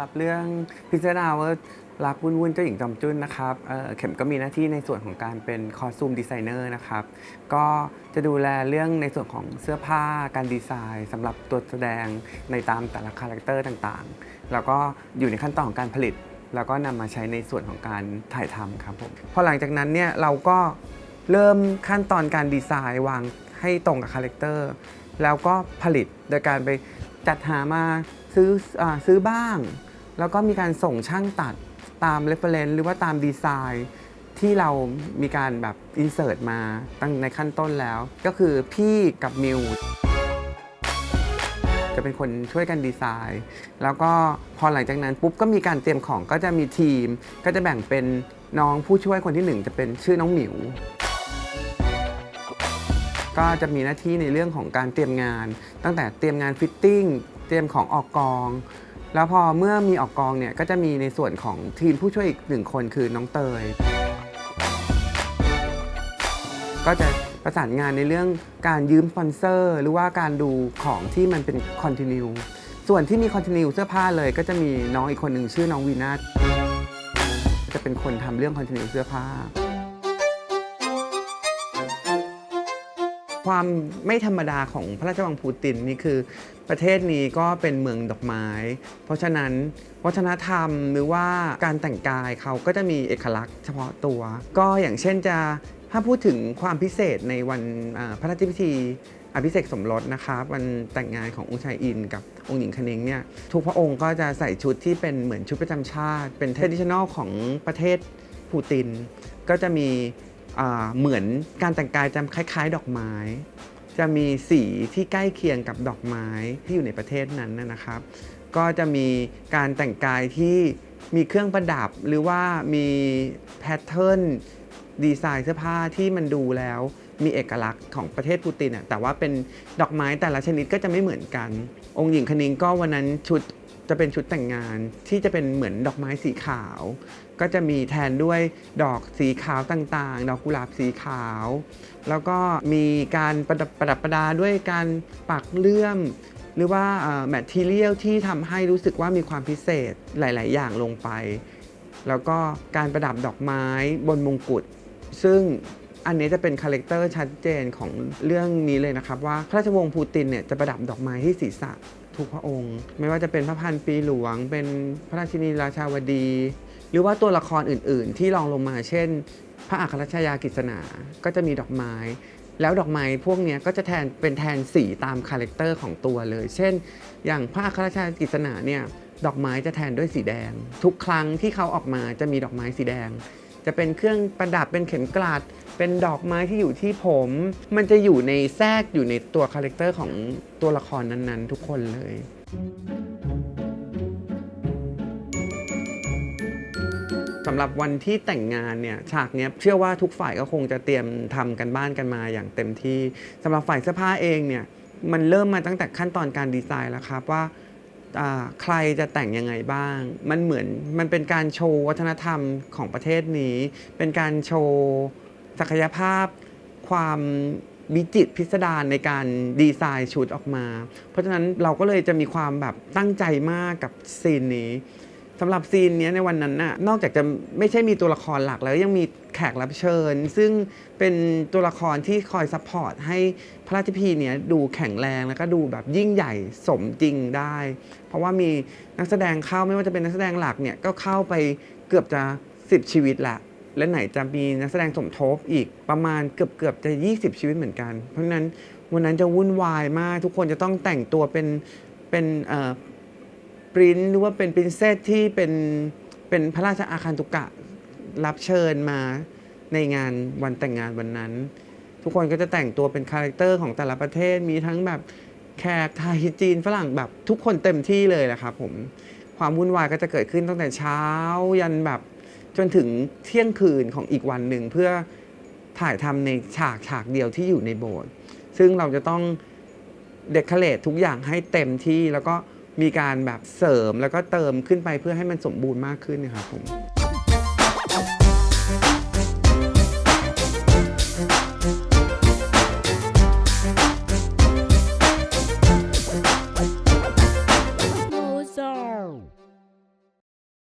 รับเรื่องพิจารณาว่ารักวุ่นวุ่นเจ้าหญิงจอมจุ้นนะครับเเข็มก็มีหน้าที่ในส่วนของการเป็นคอสตูมดีไซเนอร์นะครับ ก็จะดูแลเรื่องในส่วนของเสื้อผ้าการดีไซน์สำหรับตัวแสดงในตามแต่ละคาแรคเตอร์ต่างๆ แล้วก็อยู่ในขั้นตอนของการผลิต แล้วก็นำมาใช้ในส่วนของการถ่ายทำครับผมพอหลังจากนั้นเนี่ยเราก็เริ่มขั้นตอนการดีไซน์วางให้ตรงกับคาแรคเตอร์แล้วก็ผลิตโดยการไปจัดหามาซื้ออซื้อบ้าง แล้วก็มีการส่งช่างตัดตาม reference หรือว่าตามดีไซน์ที่เรามีการแบบ insert มาตั้งในขั้นต้นแล้ว ก็คือพี่กับมิวจะเป็นคนช่วยกันดีไซน์ แล้วก็พอหลังจากนั้นปุ๊บก็มีการเตรียมของก็จะมีทีม ก็จะแบ่งเป็นน้องผู้ช่วยคนที่หนึ่งจะเป็นชื่อน้องหมิว ก็จะมีหน้าที่ในเรื่องของการเตรียมงาน ตั้งแต่เตรียมงานฟิตติ้งเตรียมของออกกอง แล้วพอเมื่อมีออกกองเนี่ยก็จะมีในส่วนของทีมผู้ช่วยอีกหนึ่งคนคือน้องเตย ก็จะประสานงานในเรื่องการยืมสปอนเซอร์ หรือว่าการดูของที่มันเป็นคอนติเนียส่วนที่มีคอนติเนียเสื้อผ้าเลยก็จะมีน้องอีกคนหนึ่งชื่อน้องวีนาจะเป็นคนทำเรื่องคอนติเนียเสื้อผ้า ความไม่ธรรมดาของพระราชวังปูตินนี่คือ ประเทศนี้ก็เป็นเมืองดอกไม้ เพราะฉะนั้นวัฒนธรรมหรือว่าการแต่งกายเขาก็จะมีเอกลักษณ์เฉพาะตัว ก็อย่างเช่นจะถ้าพูดถึงความพิเศษในวันพระราชพิธีอภิเษกสมรสนะครับวันแต่งงานขององค์ชายอิน กับองค์หญิงคณิงเนี่ยทุกพระองค์ก็จะใส่ชุดที่เป็นเหมือนชุดประจำชาติ เป็นเทดิชแนลของประเทศปูติน ก็จะมี เหมือนการแต่งกายจะคล้าย ๆ ดอกไม้ จะมีสีที่ใกล้เคียงกับดอกไม้ที่อยู่ในประเทศนั้นนะครับ ก็จะมีการแต่งกายที่มีเครื่องประดับหรือว่ามีแพทเทิร์นดีไซน์เสื้อผ้าที่มันดูแล้วมีเอกลักษณ์ของประเทศปูตินน่ะแต่ว่าเป็นดอกไม้แต่ละชนิดก็จะไม่เหมือนกัน องค์หญิงคณิงก็วันนั้นชุดจะเป็นชุดแต่งงานที่จะเป็นเหมือนดอกไม้สีขาว ก็จะมีแทนด้วยดอกสีขาวต่างๆ ดอกกุหลาบสีขาว แล้วก็มีการประดับประดับประดาด้วยการปักเลื่อม หรือว่าแมทเทียลที่ทำให้รู้สึกว่ามีความพิเศษหลาย ๆ อย่างลงไป แล้วก็การประดับดอกไม้บนมงกุฎซึ่งอันนี้จะเป็นคาแรคเตอร์ชัดเจนของเรื่องนี้เลยนะครับ ว่าพระราชวงศ์ปูตินเนี่ยจะประดับดอกไม้ที่ศีรษะทุกพระองค์ ไม่ว่าจะเป็นพระพันปีหลวง เป็นพระราชินีราชาวดี หรือว่าตัวละครอื่น ๆ ที่รองลงมา เช่น พระอัครชายากิษณาก็จะมีดอกไม้ แล้วดอกไม้พวกนี้ก็จะแทนเป็นแทนสีตามคาแรคเตอร์ของตัวเลย เช่น อย่างพระอัครชายากิษณาเนี่ยดอกไม้จะแทนด้วยสีแดง ทุกครั้งที่เขาออกมาจะมีดอกไม้สีแดง จะเป็นเครื่องประดับเป็นเข็มกลัดเป็นดอกไม้ที่อยู่ที่ผม มันจะอยู่ในแทรกอยู่ในตัวคาแรคเตอร์ของตัวละครนั้นๆ ทุกคนเลยำหรับวันที่แต่งงานเนี่ยฉากเนี้ยเชื่อว่าทุกฝ่ายก็คงจะเตรียมทำกันบ้านกันมาอย่างเต็มที่สำหรับฝ่ายเสื้อผ้าเองเนี่ยมันเริ่มมาตั้งแต่ขั้นตอนการดีไซน์แล้วครับว่าใครจะแต่งยังไงบ้าง มันเหมือนมันเป็นการโชว์วัฒนธรรมของประเทศนี้ เป็นการโชว์ศักยภาพความวิจิตพิสดารในการดีไซน์ชุดออกมา เพราะฉะนั้นเราก็เลยจะมีความแบบตั้งใจมากกับซีนนี้ สำหรับซีนเนี้ยในวันนั้นน่ะนอกจากจะไม่ใช่มีตัวละครหลักแล้วยังมีแขกรับเชิญ ซึ่งเป็นตัวละครที่คอยซัพพอร์ตให้พระราชพิธีเนี้ยดูแข็งแรงแล้วก็ดูแบบยิ่งใหญ่สมจริงได้ เพราะว่ามีนักแสดงเข้าไม่ว่าจะเป็นนักแสดงหลักเนี่ยก็เข้าไปเกือบจะ 10 ชีวิตละและไหนจะมีนักแสดงสมทบอีกประมาณเกือบเกือบจะ 20 ชีวิตเหมือนกัน เพราะฉะนั้นวันนั้นจะวุ่นวายมาก ทุกคนจะต้องแต่งตัวเป็นเป็นเอ่อ ปริ้นหรือว่าเป็นปรินเซสที่เป็นเป็นพระราชอาคันตุกะรับเชิญมาในงานวันแต่งงานวันนั้น ทุกคนก็จะแต่งตัวเป็นคาแรคเตอร์ของแต่ละประเทศมีทั้งแบบแขกไทยจีนฝรั่งแบบทุกคนเต็มที่เลยแหละครับผมความวุ่นวายก็จะเกิดขึ้นตั้งแต่เช้ายันแบบจนถึงเที่ยงคืนของอีกวันหนึ่งเพื่อถ่ายทำในฉากฉากเดียวที่อยู่ในโบสถ์ซึ่งเราจะต้องเดคอเรททุกอย่างให้เต็มที่แล้วก็ มีการแบบเสริมแล้วก็เติมขึ้นไปเพื่อให้มันสมบูรณ์มากขึ้นนะครับผม